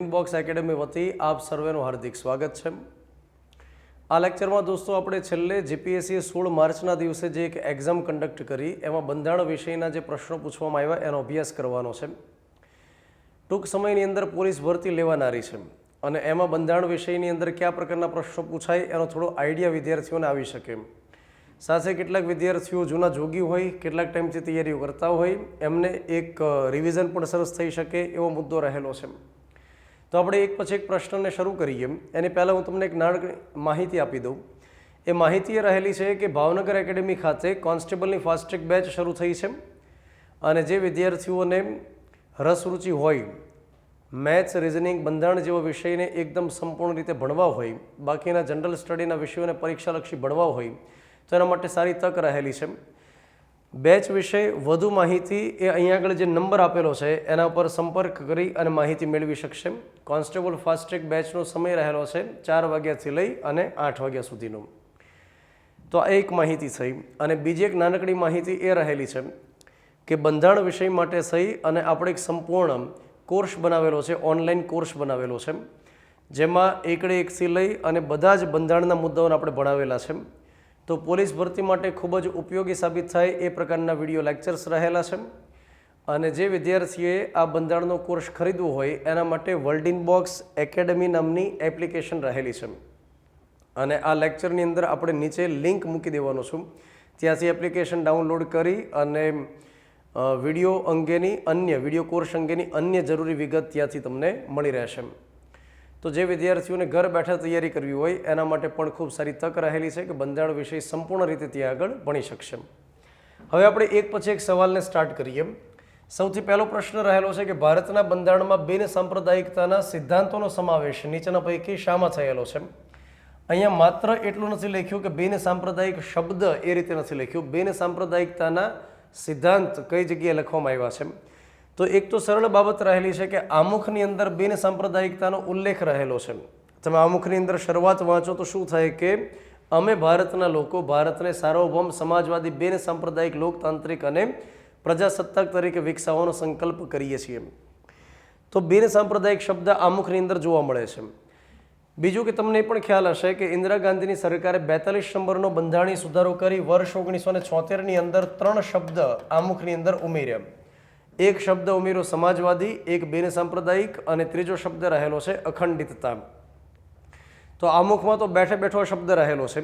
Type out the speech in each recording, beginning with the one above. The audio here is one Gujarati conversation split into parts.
બોક્સ એકેડમી વતી આપ સર્વેનું હાર્દિક સ્વાગત છે. આ લેક્ચરમાં દોસ્તો આપણે છેલ્લે જીપીએસસીએ સોળ માર્ચના દિવસે જે એક એક્ઝામ કન્ડક્ટ કરી, એમાં બંધારણ વિષયના જે પ્રશ્નો પૂછવામાં આવ્યા, એનો અભ્યાસ કરવાનો છે. ટૂંક સમયની અંદર પોલીસ ભરતી લેવાનારી છે. અને એમાં બંધારણ વિષયની અંદર કયા પ્રકારના પ્રશ્નો પૂછાય, એનો થોડો આઈડિયા વિદ્યાર્થીઓને આવી શકે. સાથે કેટલાક વિદ્યાર્થીઓ જૂના જોગી હોય, કેટલાક ટાઈમથી તૈયારીઓ કરતા હોય, એમને એક રિવિઝન પણ સરસ થઈ શકે એવો મુદ્દો રહેલો છે. તો આપણે એક પછી એક પ્રશ્નને શરૂ કરીએ. એની પહેલાં હું તમને એક નાનકડી માહિતી આપી દઉં. એ માહિતી એ રહેલી છે કે ભાવનગર એકેડેમી ખાતે કોન્સ્ટેબલની ફાસ્ટ ટ્રેક બેચ શરૂ થઈ છે અને જે વિદ્યાર્થીઓને રસરૂચિ હોય, મેથ્સ, રિઝનિંગ, બંધારણ જેવા વિષયને એકદમ સંપૂર્ણ રીતે ભણવા હોય, બાકીના જનરલ સ્ટડીના વિષયોને પરીક્ષાલક્ષી ભણવા હોય, તો એના માટે સારી તક રહેલી છે. બેચ વિશે વધુ માહિતી એ અહીંયા આગળ જે નંબર આપેલો છે, એના પર સંપર્ક કરી અને માહિતી મેળવી શકશે. કોન્સ્ટેબલ ફાસ્ટ ટ્રેક બેચનો સમય રહેલો છે ચાર વાગ્યાથી લઈ અને આઠ વાગ્યા સુધીનો. તો આ એક માહિતી થઈ અને બીજી એક નાનકડી માહિતી એ રહેલી છે કે બંધારણ વિષય માટે સહી અને આપણે એક સંપૂર્ણ કોર્સ બનાવેલો છે, ઓનલાઈન કોર્સ બનાવેલો છે. જેમાં એકડે એકથી લઈ અને બધા જ બંધારણના મુદ્દાઓને આપણે ભણાવેલા છે. તો પોલીસ ભરતી માટે ખૂબ જ ઉપયોગી સાબિત થાય એ પ્રકારના વીડિયો લેક્ચર્સ રહેલા છે. અને જે વિદ્યાર્થીએ આ બંધારણનો કોર્સ ખરીદવો હોય, એના માટે વર્લ્ડ ઇન બોક્સ એકેડમી નામની એપ્લિકેશન રહેલી છે. અને આ લેક્ચરની અંદર આપણે નીચે લિંક મૂકી દેવાનો છું. ત્યાંથી એપ્લિકેશન ડાઉનલોડ કરી અને વીડિયો અંગેની અન્ય, વીડિયો કોર્સ અંગેની અન્ય જરૂરી વિગત ત્યાંથી તમને મળી રહેશે. તો જે વિદ્યાર્થીઓને ઘર બેઠા તૈયારી કરવી હોય, એના માટે પણ ખૂબ સારી તક રહેલી છે કે બંધારણ વિષય સંપૂર્ણ રીતે ત્યાં આગળ ભણી શકશે. હવે આપણે એક પછી એક સવાલને સ્ટાર્ટ કરીએ. સૌથી પહેલો પ્રશ્ન રહેલો છે કે ભારતના બંધારણમાં બિન સાંપ્રદાયિકતાના સિદ્ધાંતોનો સમાવેશ નીચેના પૈકી શામાં થયેલો છે? અહીંયા માત્ર એટલું નથી લખ્યું કે બિન સાંપ્રદાયિક શબ્દ એ રીતે નથી લખ્યું. બિન સાંપ્રદાયિકતાના સિદ્ધાંત કઈ જગ્યાએ લખવામાં આવ્યા છે? તો એક તો સરળ બાબત રહેલી છે કે આમુખની અંદર બિન સાંપ્રદાયિકતાનો ઉલ્લેખ રહેલો છે. તમે આમુખની અંદર શરૂઆત વાંચો તો શું થાય કે અમે ભારતના લોકો, ભારતને સાર્વભૌમ સમાજવાદી બિન સાંપ્રદાયિક લોકતાંત્રિક અને પ્રજાસત્તાક તરીકે વિકસાવવાનો સંકલ્પ કરીએ છીએ. તો બિન સાંપ્રદાયિક શબ્દ આમુખની અંદર જોવા મળે છે. બીજું કે તમને એ પણ ખ્યાલ હશે કે ઇન્દિરા ગાંધીની સરકારે બેતાલીસ નંબરનો બંધારણીય સુધારો કરી વર્ષ ઓગણીસો ને છોતેરની અંદર ત્રણ શબ્દ આમુખની અંદર ઉમેર્યા. એક શબ્દ ઉમેરો સમાજવાદી, એક બિન સાંપ્રદાયિક અને ત્રીજો શબ્દ રહેલો છે અખંડિતતા. તો આમુખમાં તો બેઠે બેઠો શબ્દ રહેલો છે.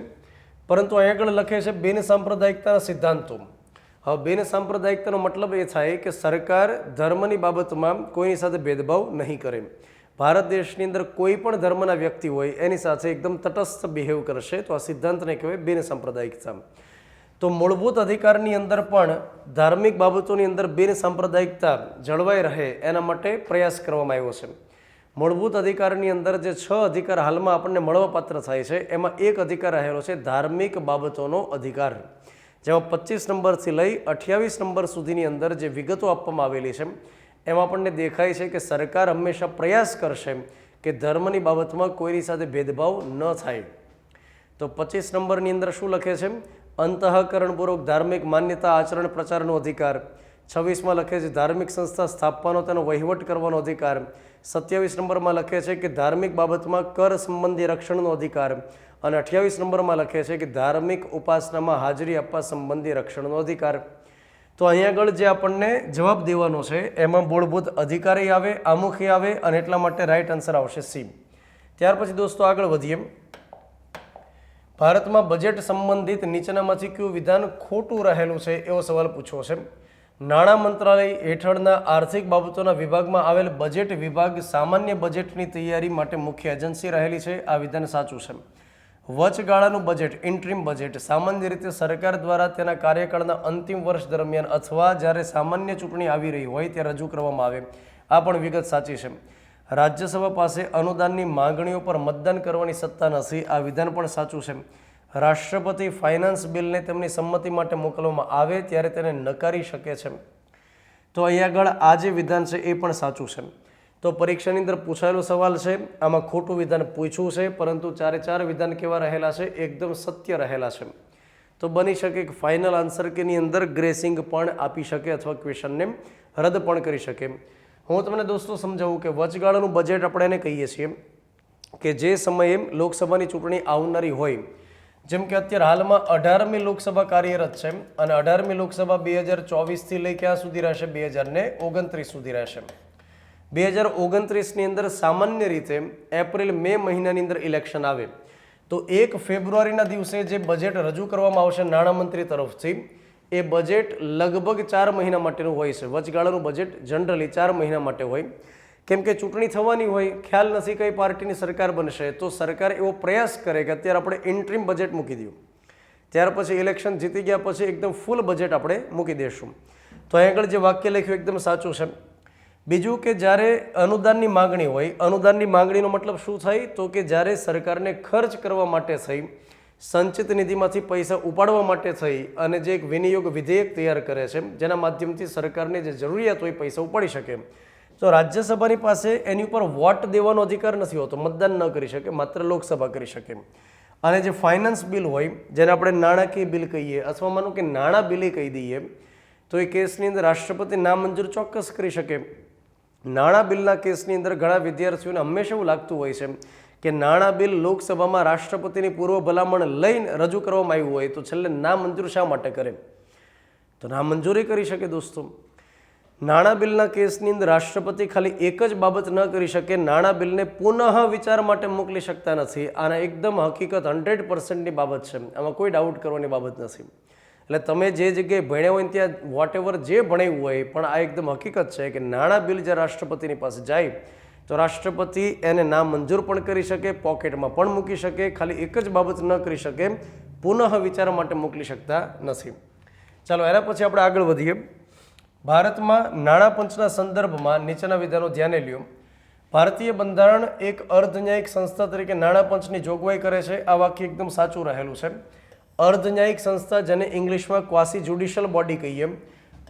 પરંતુ અહીં આગળ લખે છે બિન સાંપ્રદાયિકતાના સિદ્ધાંતો. હવે બિન સાંપ્રદાયિકતાનો મતલબ એ થાય કે સરકાર ધર્મની બાબતમાં કોઈની સાથે ભેદભાવ નહીં કરે. ભારત દેશની અંદર કોઈ પણ ધર્મના વ્યક્તિ હોય એની સાથે એકદમ તટસ્થ બિહેવ કરશે તો આ સિદ્ધાંતને કહેવાય બિન સાંપ્રદાયિકતા. તો મૂળભૂત અધિકારની અંદર પણ ધાર્મિક બાબતોની અંદર બિન સાંપ્રદાયિકતા જળવાઈ રહે એના માટે પ્રયાસ કરવામાં આવ્યો છે. મૂળભૂત અધિકારની અંદર જે છ અધિકાર હાલમાં આપણને મળવાપાત્ર થાય છે, એમાં એક અધિકાર રહેલો છે ધાર્મિક બાબતોનો અધિકાર. જેમાં પચીસ નંબરથી લઈ અઠ્યાવીસ નંબર સુધીની અંદર જે વિગતો આપવામાં આવેલી છે, એમાં આપણને દેખાય છે કે સરકાર હંમેશા પ્રયાસ કરશે કે ધર્મની બાબતમાં કોઈની સાથે ભેદભાવ ન થાય. તો પચીસ નંબરની અંદર શું લખે છે? અંતઃકરણપૂર્વક ધાર્મિક માન્યતા આચરણ પ્રચારનો અધિકાર. છવ્વીસમાં લખે છે, ધાર્મિક સંસ્થા સ્થાપવાનો તેનો વહીવટ કરવાનો અધિકાર. સત્યાવીસ નંબરમાં લખે છે કે, ધાર્મિક બાબતમાં કર સંબંધી રક્ષણનો અધિકાર. અને અઠ્યાવીસ નંબરમાં લખે છે કે, ધાર્મિક ઉપાસનામાં હાજરી આપવા સંબંધી રક્ષણનો અધિકાર. તો અહીંયા આગળ જે આપણને જવાબ દેવાનો છે, એમાં મૂળભૂત અધિકારી આવે, આમુખી આવે અને એટલા માટે રાઈટ આન્સર આવશે સી ત્યાર પછી દોસ્તો આગળ વધીએ. ભારતમાં બજેટ સંબંધિત નીચેનામાંથી કયું વિધાન ખોટું રહેલું છે એવો સવાલ પૂછવો છે. નાણાં મંત્રાલય હેઠળના આર્થિક બાબતોના વિભાગમાં આવેલ બજેટ વિભાગ સામાન્ય બજેટની તૈયારી માટે મુખ્ય એજન્સી રહેલી છે. આ વિધાન સાચું છે. વચગાળાનું બજેટ ઇન્ટ્રીમ બજેટ સામાન્ય રીતે સરકાર દ્વારા તેના કાર્યકાળના અંતિમ વર્ષ દરમિયાન અથવા જ્યારે સામાન્ય ચૂંટણી આવી રહી હોય ત્યાં રજૂ કરવામાં આવે. આ પણ વિગત સાચી છે. રાજ્યસભા પાસે અનુદાનની માંગણીઓ પર મતદાન કરવાની સત્તા નથી. આ વિધાન પણ સાચું છે. રાષ્ટ્રપતિ ફાઇનાન્સ બિલને તેમની સંમતિ માટે મોકલવામાં આવે ત્યારે તેને નકારી શકે છે. તો અહીંયા આગળ આ જે વિધાન છે એ પણ સાચું છે. તો પરીક્ષાની અંદર પૂછાયેલો સવાલ છે. આમાં ખોટું વિધાન પૂછ્યું છે, પરંતુ ચારે ચાર વિધાન કેવા રહેલા છે? એકદમ સત્ય રહેલા છે. તો બની શકે કે ફાઇનલ આન્સર કેની અંદર ગ્રેસિંગ પણ આપી શકે અથવા ક્વેશ્ચનને રદ પણ કરી શકે. હું તમને દોસ્તો સમજાવું કે વચગાળાનું બજેટ આપણે એને કહીએ છીએ કે જે સમયે લોકસભાની ચૂંટણી આવનારી હોય, જેમ કે અત્યારે હાલમાં અઢારમી લોકસભા કાર્યરત છે અને અઢારમી લોકસભા બે હજાર ચોવીસથી લઈ ક્યાં સુધી રહેશે? બે હજાર ને ઓગણત્રીસ સુધી રહેશે. બે હજાર ઓગણત્રીસની અંદર સામાન્ય રીતે એપ્રિલ મે મહિનાની અંદર ઇલેક્શન આવે. તો એક ફેબ્રુઆરીના દિવસે જે બજેટ રજૂ કરવામાં આવશે નાણામંત્રી તરફથી એ બજેટ લગભગ ચાર મહિના માટેનું હોય છે. વચગાળાનું બજેટ જનરલી ચાર મહિના માટે હોય. કેમ કે ચૂંટણી થવાની હોય, ખ્યાલ નથી કઈ પાર્ટીની સરકાર બનશે, તો સરકાર એવો પ્રયાસ કરે કે અત્યારે આપણે ઇન્ટ્રીમ બજેટ મૂકી દઉં ત્યાર પછી ઇલેક્શન જીતી ગયા પછી એકદમ ફૂલ બજેટ આપણે મૂકી દઈશું તો અહીં આગળ જે વાક્ય લખ્યું એકદમ સાચું છે. બીજું કે જ્યારે અનુદાનની માગણી હોય, અનુદાનની માગણીનો મતલબ શું થાય? તો કે જ્યારે સરકારને ખર્ચ કરવા માટે થઈ સંચિત નિધિમાંથી પૈસા ઉપાડવા માટે થઈ અને જે એક વિનિયોગ વિધેયક તૈયાર કરે છે, જેના માધ્યમથી સરકારને જે જરૂરિયાત હોય પૈસા ઉપાડી શકે. તો રાજ્યસભાની પાસે એની ઉપર વોટ દેવાનો અધિકાર નથી હોતો, મતદાન ન કરી શકે, માત્ર લોકસભા કરી શકે. અને જે ફાઇનાન્સ બિલ હોય, જેને આપણે નાણાકીય બિલ કહીએ અથવા માનું કે નાણાં બિલે કહી દઈએ, તો એ કેસની અંદર રાષ્ટ્રપતિ નામંજૂર ચોક્કસ કરી શકે. નાણાં બિલના કેસની અંદર ઘણા વિદ્યાર્થીઓને હંમેશા એવું લાગતું હોય છે કે નાણાં બિલ લોકસભામાં રાષ્ટ્રપતિની પૂર્વ ભલામણ લઈને રજૂ કરવામાં આવ્યું હોય તો છેલ્લે નામંજૂર શા માટે કરે? તો નામંજૂરી કરી શકે દોસ્તો. નાણાં બિલના કેસની અંદર રાષ્ટ્રપતિ ખાલી એક જ બાબત ન કરી શકે નાણાં બિલને પુનઃ વિચાર માટે મોકલી શકતા નથી. આના એકદમ હકીકત હંડ્રેડ પર્સન્ટની બાબત છે. આમાં કોઈ ડાઉટ કરવાની બાબત નથી. એટલે તમે જે જગ્યાએ ભણ્યા હોય ત્યાં વોટ એવર જે ભણાવ્યું હોય, પણ આ એકદમ હકીકત છે કે નાણાં બિલ જે રાષ્ટ્રપતિની પાસે જાય તો રાષ્ટ્રપતિ એને નામંજૂર પણ કરી શકે, પોકેટમાં પણ મૂકી શકે, ખાલી એક જ બાબત ન કરી શકે, પુનઃ વિચાર માટે મોકલી શકતા નથી. ચાલો, એના પછી આપણે આગળ વધીએ. ભારતમાં નાણાં પંચના સંદર્ભમાં નીચેના વિધાનો ધ્યાને લ્યો. ભારતીય બંધારણ એક અર્ધન્યાયિક સંસ્થા તરીકે નાણાં પંચની જોગવાઈ કરે છે. આ વાક્ય એકદમ સાચું રહેલું છે. અર્ધન્યાયિક સંસ્થા જેને ઇંગ્લિશમાં ક્વાસી જ્યુડિશિયલ બોડી કહીએ.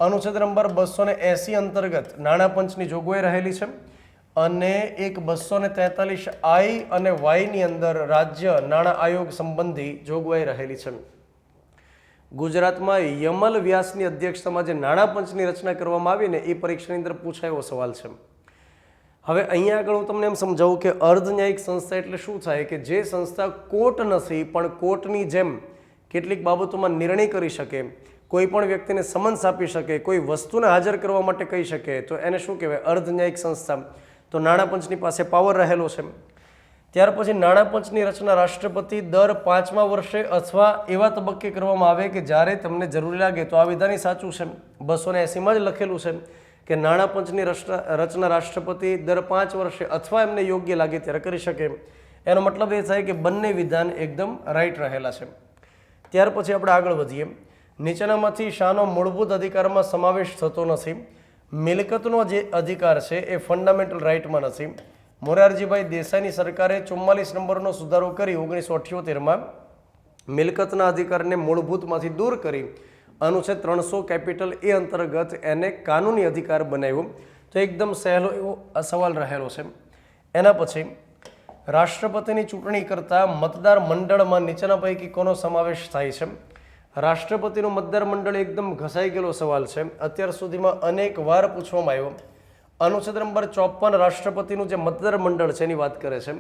અનુચ્છેદ નંબર બસો ને એંસી અંતર્ગત નાણાં પંચની જોગવાઈ રહેલી છે. અને એક બસો ને તેતાલીસ આઈ અને વાયની અંદર રાજ્ય નાણાં આયોગ સંબંધી જોગવાઈ રહેલી છે. ગુજરાતમાં યમલ વ્યાસની અધ્યક્ષતામાં જે નાણાં પંચની રચના કરવામાં આવી ને એ પરીક્ષાની અંદર પૂછાયો સવાલ છે. હવે અહીંયા આગળ હું તમને એમ સમજાવું કે અર્ધન્યાયિક સંસ્થા એટલે શું થાય કે જે સંસ્થા કોર્ટ નથી પણ કોર્ટની જેમ કેટલીક બાબતોમાં નિર્ણય કરી શકે, કોઈ પણ વ્યક્તિને સમન્સ આપી શકે, કોઈ વસ્તુને હાજર કરવા માટે કહી શકે, તો એને શું કહેવાય? અર્ધન્યાયિક સંસ્થા. તો નાણાં પંચની પાસે પાવર રહેલો છે. ત્યાર પછી નાણાં પંચની રચના રાષ્ટ્રપતિ દર પાંચમા વર્ષે અથવા એવા તબક્કે કરવામાં આવે કે જ્યારે તમને જરૂરી લાગે તો આ વિધાની સાચું છે. બસો ને એંસીમાં જ લખેલું છે કે નાણાં પંચની રચના રચના રાષ્ટ્રપતિ દર પાંચ વર્ષે અથવા એમને યોગ્ય લાગે ત્યારે કરી શકે. એનો મતલબ એ થાય કે બંને વિધાન એકદમ રાઈટ રહેલા છે. ત્યાર પછી આપણે આગળ વધીએ. નીચેનામાંથી શાનો મૂળભૂત અધિકારમાં સમાવેશ થતો નથી. મિલકતનો જે અધિકાર છે એ ફંડામેન્ટલ રાઇટમાં નથી. મોરારજીભાઈ દેસાઈની સરકારે ચુમ્માલીસ નંબરનો સુધારો કરી ઓગણીસો અઠ્યોતેરમાં મિલકતના અધિકારને મૂળભૂતમાંથી દૂર કરી અનુચ્છેદ ત્રણસો કેપિટલ એ અંતર્ગત એને કાનૂની અધિકાર બનાવ્યો. તો એકદમ સહેલો એવો સવાલ રહેલો છે. એના પછી રાષ્ટ્રપતિની ચૂંટણી કરતાં મતદાર મંડળમાં નીચેના પૈકી કોનો સમાવેશ થાય છે? રાષ્ટ્રપતિનું મતદાર મંડળ એકદમ ઘસાઈ ગયેલો સવાલ છે. અત્યાર સુધીમાં અનેક વાર પૂછવામાં આવ્યો. અનુચ્છેદ નંબર ચોપન રાષ્ટ્રપતિનું જે મતદાર મંડળ છે એની વાત કરે છે.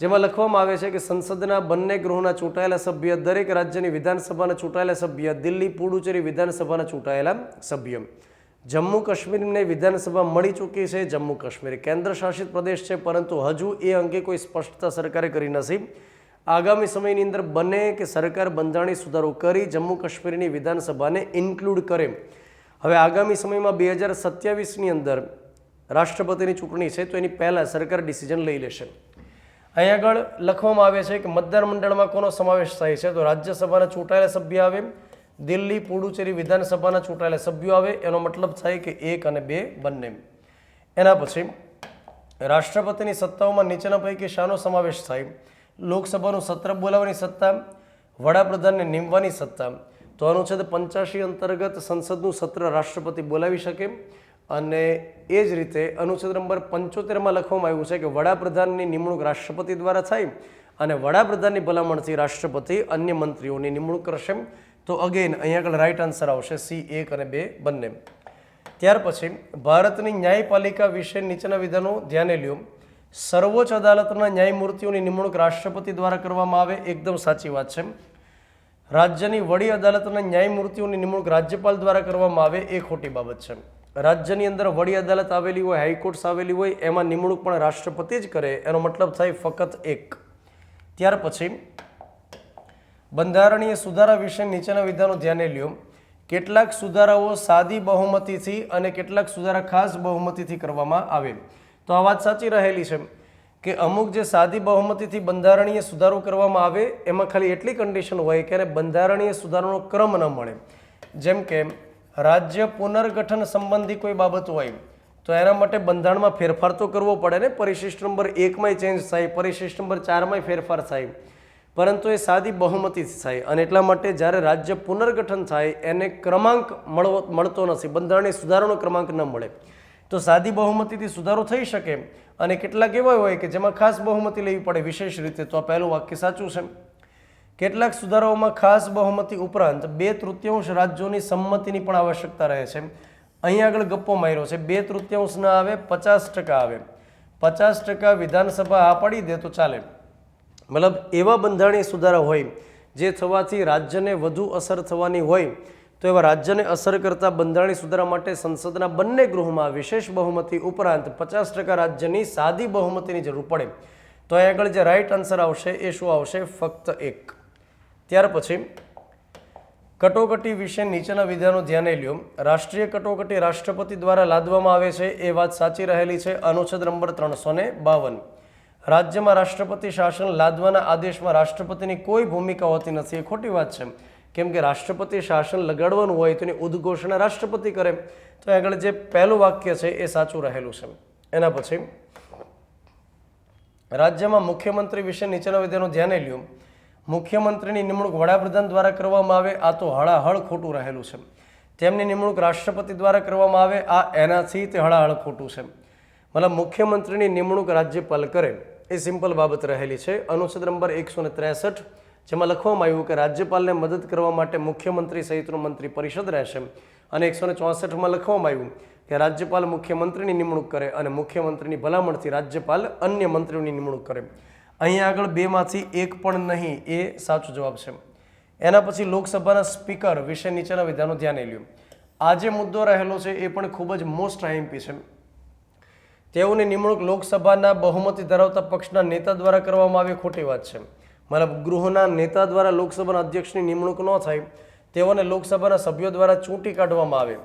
જેમાં લખવામાં આવે છે કે સંસદના બંને ગૃહોના ચૂંટાયેલા સભ્ય, દરેક રાજ્યની વિધાનસભાના ચૂંટાયેલા સભ્ય, દિલ્હી પુડુચેરી વિધાનસભાના ચૂંટાયેલા સભ્ય. જમ્મુ કાશ્મીરને વિધાનસભા મળી ચૂકી છે જમ્મુ કાશ્મીર. કેન્દ્ર શાસિત પ્રદેશ છે, પરંતુ હજુ એ અંગે કોઈ સ્પષ્ટતા સરકારે કરી નથી. આગામી સમયની અંદર બને કે સરકાર બંધારણી સુધારો કરી જમ્મુ કાશ્મીરની વિધાનસભાને ઇન્ક્લુડ કરે. હવે આગામી સમયમાં બે હજાર સત્યાવીસની અંદર રાષ્ટ્રપતિની ચૂંટણી છે, તો એની પહેલાં સરકાર ડિસિઝન લઈ લેશે. અહીં આગળ લખવામાં આવે છે કે મતદાર મંડળમાં કોનો સમાવેશ થાય છે, તો રાજ્યસભાના ચૂંટાયેલા સભ્ય આવે, દિલ્હી પુડુચેરી વિધાનસભાના ચૂંટાયેલા સભ્યો આવે, એનો મતલબ થાય કે એક અને બે બંને. એના પછી રાષ્ટ્રપતિની સત્તાઓમાં નીચેના પૈકી શાનો સમાવેશ થાય? લોકસભાનું સત્ર બોલાવવાની સત્તા, વડાપ્રધાનને નિમવાની સત્તા. તો અનુચ્છેદ પંચ્યાસી અંતર્ગત સંસદનું સત્ર રાષ્ટ્રપતિ બોલાવી શકે અને એ જ રીતે અનુચ્છેદ નંબર પંચોતેરમાં લખવામાં આવ્યું છે કે વડાપ્રધાનની નિમણૂક રાષ્ટ્રપતિ દ્વારા થાય અને વડાપ્રધાનની ભલામણથી રાષ્ટ્રપતિ અન્ય મંત્રીઓની નિમણૂક કરશે. તો અગેન, અહીંયા આગળ રાઇટ આન્સર આવશે, સી એક અને બે બંને. ત્યાર પછી ભારતની ન્યાયપાલિકા વિશે નીચેના વિધાનો ધ્યાને લ્યો. સર્વોચ્ચ અદાલતના ન્યાયમૂર્તિઓની નિમણૂક રાષ્ટ્રપતિ દ્વારા કરવામાં આવે એકદમ સાચી વાત છે. રાજ્યની વડી અદાલતના ન્યાયમૂર્તિઓની નિમણૂક રાજ્યપાલ દ્વારા કરવામાં આવે, એ ખોટી બાબત છે. રાજ્યની અંદર વડી અદાલત આવેલી હોય, હાઈકોર્ટ્સ આવેલી હોય, એમાં નિમણૂક પણ રાષ્ટ્રપતિ જ કરે, એનો મતલબ થાય ફક્ત એક. ત્યાર પછી, બંધારણીય સુધારા વિશે નીચેના વિધાનો ધ્યાને લ્યો. કેટલાક સુધારાઓ સાદી બહુમતીથી અને કેટલાક સુધારા ખાસ બહુમતીથી કરવામાં આવે. તો આ વાત સાચી રહેલી છે કે અમુક જે સાદી બહુમતીથી બંધારણીય સુધારો કરવામાં આવે, એમાં ખાલી એટલી કન્ડિશન હોય કે બંધારણીય સુધારાનો ક્રમ ન મળે. જેમ કે રાજ્ય પુનર્ગઠન સંબંધી કોઈ બાબત હોય, તો એના માટે બંધારણમાં ફેરફાર તો કરવો પડે ને. પરિશિષ્ટ નંબર એકમાંય ચેન્જ થાય, પરિશિષ્ટ નંબર ચારમાંય ફેરફાર થાય. પરંતુ એ સાદી બહુમતીથી થાય અને એટલા માટે જ્યારે રાજ્ય પુનર્ગઠન થાય, એને ક્રમાંક મળવો, મળતો નથી, બંધારણીય સુધારાનો ક્રમાંક ન મળે. તો સાદી બહુમતીથી સુધારો થઈ શકે અને કેટલાક એવા હોય કે જેમાં ખાસ બહુમતી લેવી પડે વિશેષ રીતે, તો આ પહેલું વાક્ય સાચું છે. કેટલાક સુધારાઓમાં ખાસ બહુમતી ઉપરાંત બે તૃતીયાંશ રાજ્યોની સંમતિની પણ આવશ્યકતા રહે છે. અહીં આગળ ગપ્પો માર્યો છે. બે તૃતીયાંશ ના આવે, પચાસ ટકા આવે. પચાસ ટકા વિધાનસભા આ પાડી દે તો ચાલે. મતલબ એવા બંધારણીય સુધારા હોય જે થવાથી રાજ્યને વધુ અસર થવાની હોય તો એવા રાજ્યને અસર કરતા બંધારણીય સુધારા માટે સંસદના બંને ગૃહમાં વિશેષ બહુમતી ઉપરાંત પચાસ ટકા રાજ્યની સાદી બહુમતીની જરૂર પડે. તો અહીં આગળ જે રાઇટ આન્સર આવશે એ શું આવશે? ફક્ત એક. ત્યાર પછી, કટોકટી વિશે નીચેના વિધાનો ધ્યાને લ્યો. રાષ્ટ્રીય કટોકટી રાષ્ટ્રપતિ દ્વારા લાદવામાં આવે છે એ વાત સાચી રહેલી છે અનુચ્છેદ નંબર ત્રણસો ને બાવન. રાજ્યમાં રાષ્ટ્રપતિ શાસન લાદવાના આદેશમાં રાષ્ટ્રપતિની કોઈ ભૂમિકા હોતી નથી એ ખોટી વાત છે. કેમ કે રાષ્ટ્રપતિ શાસન લગાડવાનું હોય તો એની ઉદ્ઘોષણા રાષ્ટ્રપતિ કરે. તો આગળ જે પહેલું વાક્ય છે, એ સાચું રહેલું છે. એના પછી, રાજ્યમાં મુખ્યમંત્રી વિશે નીચેના વિદ્યાનું ધ્યાને લ્યો. મુખ્યમંત્રીની નિમણૂક વડાપ્રધાન દ્વારા કરવામાં આવે, આ તો હળાહળ ખોટું રહેલું છે. તેમની નિમણૂક રાષ્ટ્રપતિ દ્વારા કરવામાં આવે, આ એનાથી તે હળાહળ ખોટું છે. મતલબ મુખ્યમંત્રીની નિમણૂક રાજ્યપાલ કરે, એ સિમ્પલ બાબત રહેલી છે. અનુચ્છેદ નંબર એકસો ને ત્રેસઠ જેમાં લખવામાં આવ્યું કે રાજ્યપાલને મદદ કરવા માટે મુખ્યમંત્રી સહિતનું મંત્રી પરિષદ રહેશે. અને એકસો ને ચોસઠમાં લખવામાં આવ્યું કે રાજ્યપાલ મુખ્યમંત્રીની નિમણૂક કરે અને મુખ્યમંત્રીની ભલામણથી રાજ્યપાલ અન્ય મંત્રીઓની નિમણૂક કરે. અહીંયા આગળ બેમાંથી એક પણ નહીં, એ સાચો જવાબ છે. એના પછી લોકસભાના સ્પીકર વિશે નીચેના વિધાનો ધ્યાને લ્યું. આ જે મુદ્દો રહેલો છે એ પણ ખૂબ જ મોસ્ટ આઈએમપી છે. તેઓની નિમણૂક લોકસભાના બહુમતી ધરાવતા પક્ષના નેતા દ્વારા કરવામાં આવે ખોટી વાત છે. મતલબ ગૃહના નેતા દ્વારા લોકસભાના અધ્યક્ષની નિમણૂક ન થાય, તેઓને લોકસભાના સભ્યો દ્વારા ચૂંટી કાઢવામાં આવે.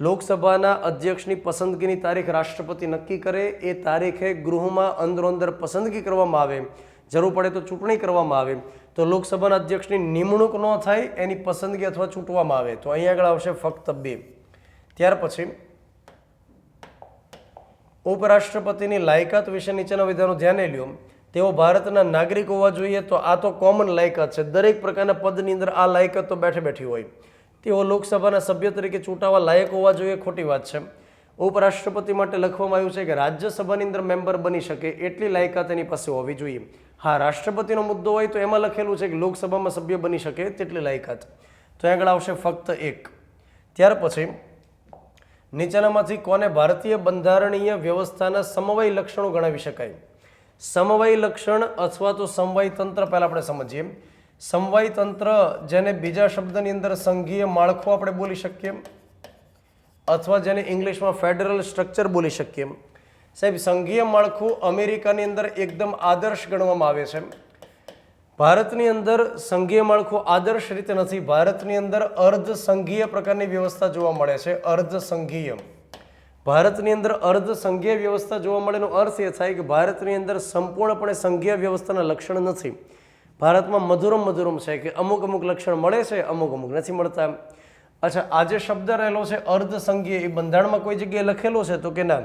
લોકસભાના અધ્યક્ષની પસંદગીની તારીખ રાષ્ટ્રપતિ નક્કી કરે, એ તારીખે ગૃહમાં અંદરોઅંદર પસંદગી કરવામાં આવે. જરૂર પડે તો ચૂંટણી કરવામાં આવે. તો લોકસભાના અધ્યક્ષની નિમણૂક ન થાય, એની પસંદગી અથવા ચૂંટવામાં આવે. તો અહીં આગળ આવશે ફક્ત બે. ત્યાર પછી, ઉપરાષ્ટ્રપતિની લાયકાત વિશે નીચેના વિધાનો ધ્યાને લ્યો. તેઓ ભારતના નાગરિક હોવા જોઈએ તો આ તો કોમન લાયકાત છે. દરેક પ્રકારના પદની અંદર આ લાયકાત તો બેઠે બેઠી હોય. તેઓ લોકસભાના સભ્ય તરીકે ચૂંટાવા લાયક હોવા જોઈએ ખોટી વાત છે. ઉપરાષ્ટ્રપતિ માટે લખવામાં આવ્યું છે કે રાજ્યસભાની અંદર મેમ્બર બની શકે એટલી લાયકાત એની પાસે હોવી જોઈએ. હા, રાષ્ટ્રપતિનો મુદ્દો હોય તો એમાં લખેલું છે કે લોકસભામાં સભ્ય બની શકે તેટલી લાયકાત. તો આગળ આવશે ફક્ત એક. ત્યાર પછી નીચેનામાંથી કોને ભારતીય બંધારણીય વ્યવસ્થાના સમવાય લક્ષણો ગણાવી શકાય? સમવાય લક્ષણ અથવા તો સમવાય તંત્ર પહેલાં આપણે સમજીએ. સમવાય તંત્ર જેને બીજા શબ્દની અંદર સંઘીય માળખું આપણે બોલી શકીએ. અથવા જેને ઇંગ્લિશમાં ફેડરલ સ્ટ્રક્ચર બોલી શકીએ. સાહેબ, સંઘીય માળખું અમેરિકાની અંદર એકદમ આદર્શ ગણવામાં આવે છે. ભારતની અંદર સંઘીય માળખું આદર્શ રીતે નથી. ભારતની અંદર અર્ધ સંઘીય પ્રકારની વ્યવસ્થા જોવા મળે છે. અર્ધ સંઘીય ભારતની અંદર અર્ધ સંઘીય વ્યવસ્થા જોવા મળેનો અર્થ એ થાય કે ભારતની અંદર સંપૂર્ણપણે સંઘીય વ્યવસ્થાના લક્ષણ નથી. ભારતમાં મધુરમ મધુરમ છે કે અમુક અમુક લક્ષણ મળે છે, અમુક અમુક નથી મળતા અચ્છા, આ જે શબ્દ રહેલો છે, અર્ધ સંઘીય, એ બંધારણમાં કોઈ જગ્યાએ લખેલો છે તો કે ના?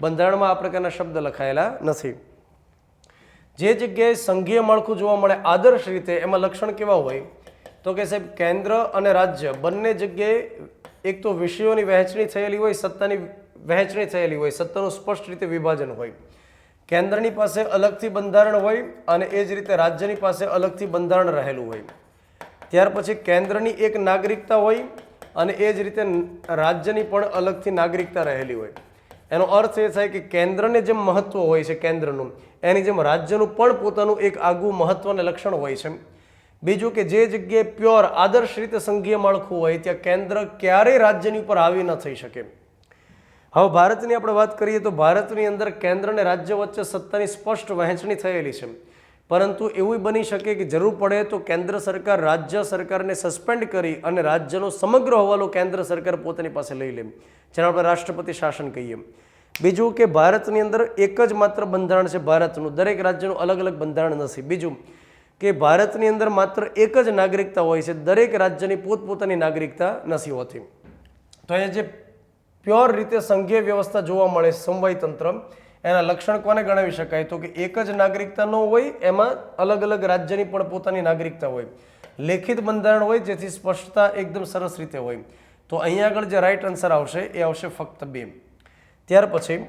બંધારણમાં આ પ્રકારના શબ્દ લખાયેલા નથી. જે જગ્યાએ સંઘીય માળખું જોવા મળે આદર્શ રીતે, એમાં લક્ષણ કેવા હોય? તો કે સાહેબ, કેન્દ્ર અને રાજ્ય બંને જગ્યાએ એક તો વિષયોની વહેંચણી થયેલી હોય, સત્તાની વહેંચણી થયેલી હોય સત્તાનું સ્પષ્ટ રીતે વિભાજન હોય. કેન્દ્રની પાસે અલગથી બંધારણ હોય અને એ જ રીતે રાજ્યની પાસે અલગથી બંધારણ રહેલું હોય. ત્યાર પછી કેન્દ્રની એક નાગરિકતા હોય અને એ જ રીતે રાજ્યની પણ અલગથી નાગરિકતા રહેલી હોય. એનો અર્થ એ થાય કે કેન્દ્રને જેમ મહત્વ હોય છે કેન્દ્રનું, એની જેમ રાજ્યનું પણ પોતાનું એક આગવું મહત્વ અને લક્ષણ હોય છે. બીજું કે જે જગ્યાએ પ્યોર, આદર્શ રીતે સંઘીય માળખું હોય, ત્યાં કેન્દ્ર ક્યારેય રાજ્યની ઉપર હાવી ન થઈ શકે. હવે ભારતની આપણે વાત કરીએ તો ભારતની અંદર કેન્દ્ર અને રાજ્ય વચ્ચે સત્તાની સ્પષ્ટ વહેંચણી થયેલી છે. પરંતુ એવું બની શકે કે જરૂર પડે તો કેન્દ્ર સરકાર રાજ્ય સરકારને સસ્પેન્ડ કરી અને રાજ્યનો સમગ્ર હવાલો કેન્દ્ર સરકાર પોતાની પાસે લઈ લે. જેને આપણે રાષ્ટ્રપતિ શાસન કહીએ. બીજું કે ભારતની અંદર એક જ માત્ર બંધારણ છે ભારતનું. દરેક રાજ્યનું અલગ અલગ બંધારણ નથી. બીજું કે ભારતની અંદર માત્ર એક જ નાગરિકતા હોય છે. દરેક રાજ્યની પોતપોતાની નાગરિકતા નથી હોતી. તો અહીંયા જે પ્યોર રીતે સંઘીય વ્યવસ્થા જોવા મળે સમવાય તંત્ર એના લક્ષણ કોને ગણાવી શકાય? તો કે એક જ નાગરિકતા ન હોય, એમાં અલગ અલગ રાજ્યની પણ પોતાની નાગરિકતા હોય. લેખિત બંધારણ હોય, જેથી સ્પષ્ટતા એકદમ સરસ રીતે હોય. તો અહીંયા આગળ જે રાઈટ આન્સર આવશે, એ આવશે ફક્ત બે. ત્યાર પછી,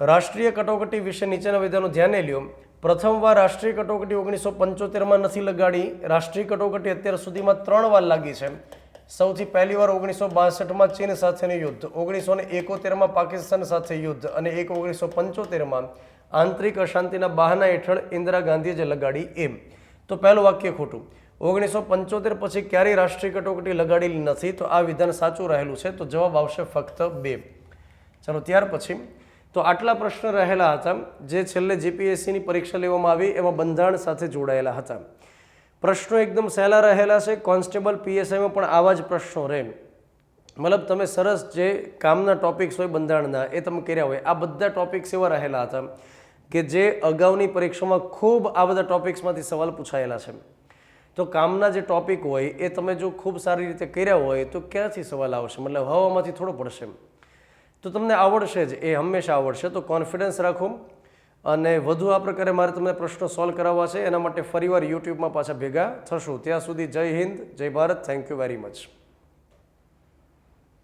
રાષ્ટ્રીય કટોકટી વિશે નીચેના વિધાનો ધ્યાને લ્યો. પ્રથમવાર રાષ્ટ્રીય કટોકટી ઓગણીસો પંચોતેરમાં નથી લગાડી. રાષ્ટ્રીય કટોકટી અત્યાર સુધીમાં ત્રણ વાર લાગી છે. સૌથી પહેલી વાર ઓગણીસો બાસઠમાં ચીન સાથેનું યુદ્ધ, ઓગણીસો ને એકોતેરમાં પાકિસ્તાન સાથે યુદ્ધ અને એક ઓગણીસો પંચોતેરમાં આંતરિક અશાંતિના બહાના હેઠળ ઇન્દિરા ગાંધીએ જે લગાડી એમ. તો પહેલું વાક્ય ખોટું. ઓગણીસો પંચોતેર પછી ક્યારેય રાષ્ટ્રીય કટોકટી લગાડેલી નથી, તો આ વિધાન સાચું રહેલું છે, તો જવાબ આવશે ફક્ત બે. ચાલો ત્યાર પછી, તો આટલા પ્રશ્ન રહેલા હતા, જે છેલ્લે જીપીએસસીની પરીક્ષા લેવામાં આવી, એમાં બંધારણ સાથે જોડાયેલા હતા. પ્રશ્નો એકદમ સહેલા રહેલા છે. કોન્સ્ટેબલ પીએસઆઈમાં પણ આવા જ પ્રશ્નો રહે મતલબ તમે સરસ જે કામના ટોપિક્સ હોય બંધારણના એ તમે કર્યા હોય, આ બધા ટોપિક્સ એવા રહેલા હતા કે જે અગાઉની પરીક્ષામાં ખૂબ આ બધા ટોપિક્સમાંથી સવાલ પૂછાયેલા છે તો કામના જે ટોપિક હોય એ તમે જો ખૂબ સારી રીતે કર્યા હોય તો ક્યાંથી સવાલ આવશે? મતલબ હવામાંથી થોડો પડશે તો તમને આવડશે જ, એ હંમેશા આવડશે. તો કોન્ફિડન્સ રાખો. અને વધુ આ પ્રકારે મારે તમને પ્રશ્નો સોલ્વ કરાવવા છે. એના માટે ફરીવાર યુટ્યુબમાં પાછા ભેગા થશું. ત્યાં સુધી જય હિન્દ, જય Bharat. Thank you very much